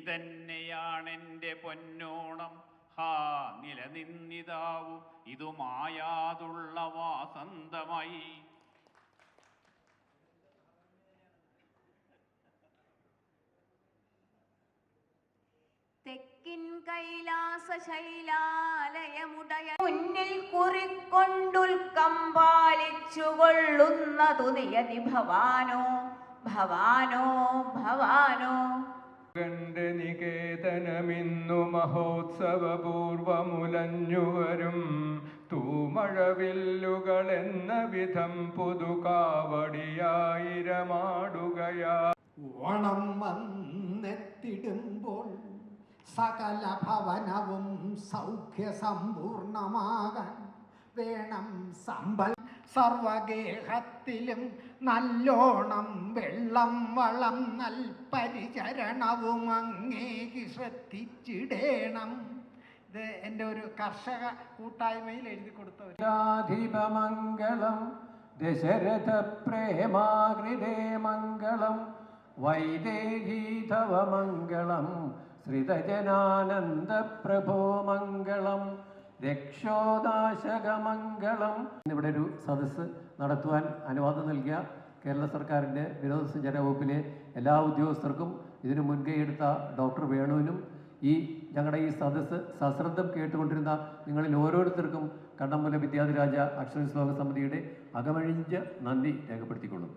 തന്നെയാണെന്റെ പൊന്നോണം. ഹാ നിലനിന്നിതാവു. ഇതു മായാതുള്ള വാസന്തമായി. തെക്കിൻ കൈലാസ ശൈലാലയമുടയ മുന്നിൽ കുറിക്കൊണ്ടുൽക്കമ്പാലിച്ചുകൊള്ളുന്നതു നിയതി ഭവാനോ ഭവാനോ ഭവാനോ. മഹോത്സവപൂർവമുലഞ്ഞുവരും തൂമഴവില്ലുകൾ എന്ന വിധം പുതുകാവടിയായിരമാടുകയാ. ഓണം വന്നെത്തിടുമ്പോൾ സകല ഭവനവും സൗഖ്യ സമ്പൂർണമാകാൻ വേണം സമ്പൽ സർവഗേഹത്തിലും നല്ലോണം വെള്ളം വളം നൽ പരിചരണവും അങ്ങേക്ക് ശ്രദ്ധിച്ചിടേണം. ഇത് എന്റെ ഒരു കർഷക കൂട്ടായ്മയിൽ എഴുതി രാധിപമംഗളം ദശരഥ പ്രേമാകൃതേ മംഗളം വൈദേഹീതവ മംഗളം ശ്രിതജനാനന്ദ പ്രഭോ മംഗളം. രക്ഷോദാശകമംഗളം. ഇവിടെ ഒരു സദസ്സ് നടത്തുവാൻ അനുവാദം നൽകിയ കേരള സർക്കാരിന്റെ വിനോദസഞ്ചാര വകുപ്പിലെ എല്ലാ ഉദ്യോഗസ്ഥർക്കും ഇതിന് മുൻകൈ എടുത്ത ഡോക്ടർ വേണുവിനും ഈ ഞങ്ങളുടെ ഈ സദസ്സ് സശ്രദ്ധം കേട്ടുകൊണ്ടിരുന്ന നിങ്ങളിൽ ഓരോരുത്തർക്കും കണ്ണമ്പല വിദ്യാധിരാജ അക്ഷരശ്ലോക സമിതിയുടെ അകമഴിഞ്ഞ നന്ദി രേഖപ്പെടുത്തിക്കൊള്ളുന്നു.